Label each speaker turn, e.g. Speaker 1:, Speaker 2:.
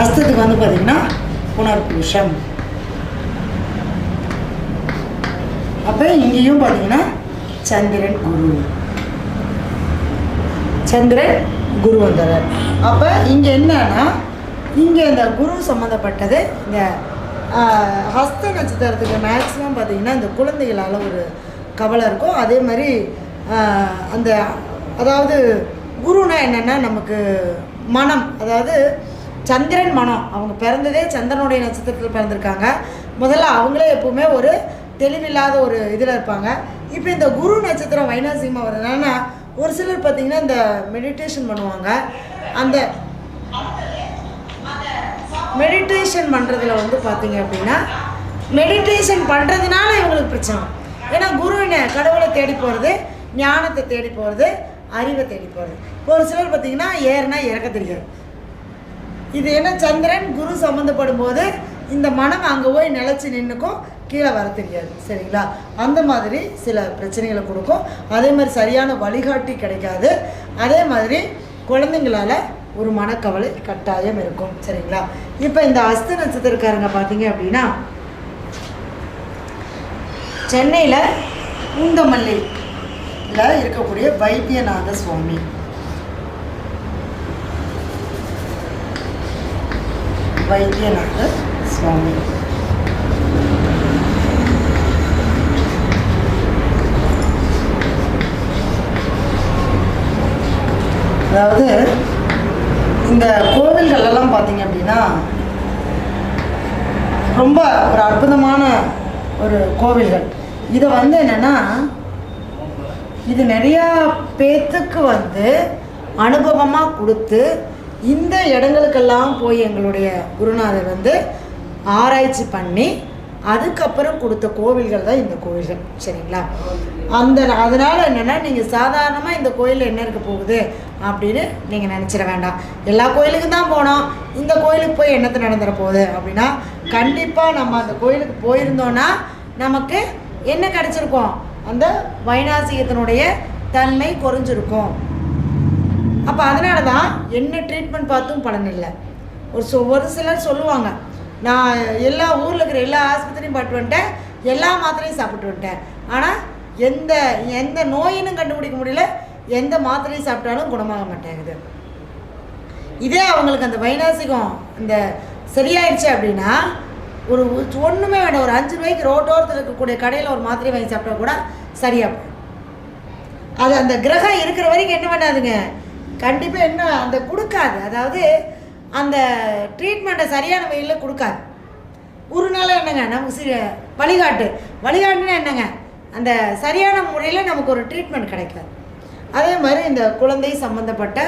Speaker 1: அஸ்தத்துக்கு வந்து பார்த்தீங்கன்னா புனர்பூஷம். அப்போ இங்கேயும் பார்த்தீங்கன்னா சந்திரன் குரு. சந்திரன் குரு வந்தார். அப்போ இங்கே என்னன்னா இங்கே இந்த குரு சம்மந்தப்பட்டது இந்த ஹஸ்த நட்சத்திரத்துக்கு மேக்ஸிமம் பார்த்தீங்கன்னா இந்த குழந்தைகளால் ஒரு கவலை இருக்கும். அதே மாதிரி அந்த அதாவது குருனா என்னென்னா நமக்கு மனம் அதாவது சந்திரன் மனம். அவங்க பிறந்ததே சந்திரனுடைய நட்சத்திரத்தில் பிறந்திருக்காங்க. முதல்ல அவங்களே எப்பவுமே ஒரு தெளிவில்லாத ஒரு இதில் இருப்பாங்க. இப்போ இந்த குரு நட்சத்திரம் வைனாசிகமாக வருதுனால ஒரு சிலர் பார்த்தீங்கன்னா இந்த மெடிடேஷன் பண்ணுவாங்க. அந்த மெடிடேஷன் பண்ணுறதுல வந்து பார்த்தீங்க அப்படின்னா மெடிடேஷன் பண்ணுறதுனால இவங்களுக்கு பிரச்சனை. ஏன்னா குரு என்ன கடவுளை தேடி போகிறது ஞானத்தை தேடி போகிறது அறிவை தேடி போகிறது ஒரு சிலர் பார்த்தீங்கன்னா ஏறுனா இறக்க தெரியாது. இது என்ன சந்திரன் குரு சம்மந்தப்படும் போது இந்த மனம் அங்கே போய் நிலச்சி நின்றுக்கும் கீழே வர தெரியாது சரிங்களா? அந்த மாதிரி சில பிரச்சனைகளை கொடுக்கும். அதே மாதிரி சரியான வழிகாட்டி கிடைக்காது. அதே மாதிரி குழந்தைங்களால ஒரு மனக்கவலை கட்டாயம் இருக்கும் சரிங்களா? இப்போ இந்த அஸ்த நட்சத்திரக்காரங்க பார்த்தீங்க அப்படின்னா சென்னையில் பூந்தமல்லியில் இருக்கக்கூடிய வைத்தியநாத சுவாமி. வைத்தியநாத சுவாமி அதாவது இந்த கோவில்கள் எல்லாம் பார்த்தீங்க அப்படின்னா ரொம்ப ஒரு அற்புதமான ஒரு கோவில்கள் இதை வந்து என்னென்னா இது நிறையா பேத்துக்கு வந்து அனுபவமாக கொடுத்து இந்த இடங்களுக்கெல்லாம் போய் எங்களுடைய குருநாதர் வந்து ஆராய்ச்சி பண்ணி அதுக்கப்புறம் கொடுத்த கோவில்கள் தான் இந்த கோவில்கள் சரிங்களா? அந்த அதனால் என்னென்னா நீங்கள் சாதாரணமாக இந்த கோயிலில் என்ன இருக்க போகுது அப்படின்னு நீங்கள் நினச்சிட வேண்டாம். எல்லா கோயிலுக்கும் தான் போனோம். இந்த கோயிலுக்கு போய் என்னத்தை நடந்துட போகுது அப்படின்னா கண்டிப்பாக நம்ம அந்த கோயிலுக்கு போயிருந்தோன்னா நமக்கு என்ன கிடச்சிருக்கோம்? அந்த வைநாசிகத்தினுடைய தன்மை குறைஞ்சிருக்கும். அப்போ அதனால தான் என்ன ட்ரீட்மெண்ட் பார்த்தும் பலன் இல்லை. ஒரு சொ ஒரு சிலர் சொல்லுவாங்க நான் எல்லா ஊரில் இருக்கிற எல்லா ஆஸ்பத்திரியும் பட்டு வந்துட்டேன் எல்லா மாத்திரையும் சாப்பிட்டு வந்துட்டேன். ஆனால் எந்த எந்த நோயினும் கண்டுபிடிக்க முடியல எந்த மாத்திரையும் சாப்பிட்டாலும் குணமாக மாட்டேங்குது. இதே அவங்களுக்கு அந்த வைநாசிகம் இந்த சரியாயிடுச்சு அப்படின்னா ஒரு ஒன்றுமே வேண்டாம் ஒரு அஞ்சு ரூபாய்க்கு ரோட்டோரத்தில் இருக்கக்கூடிய கடையில் ஒரு மாத்திரை வாங்கி சாப்பிட்டா கூட சரியாக அது அந்த கிரகம் இருக்கிற வரைக்கும் என்ன பண்ணாதுங்க கண்டிப்பாக என்ன அந்த கொடுக்காது. அதாவது அந்த ட்ரீட்மெண்ட்டை சரியான வழியில் கொடுக்காது. ஒரு நாள் என்னங்க நமக்கு சி வழிகாட்டு. வழிகாட்டுன்னா என்னங்க அந்த சரியான முறையில் நமக்கு ஒரு ட்ரீட்மெண்ட் கிடைக்காது. அதே மாதிரி இந்த குழந்தை சம்மந்தப்பட்ட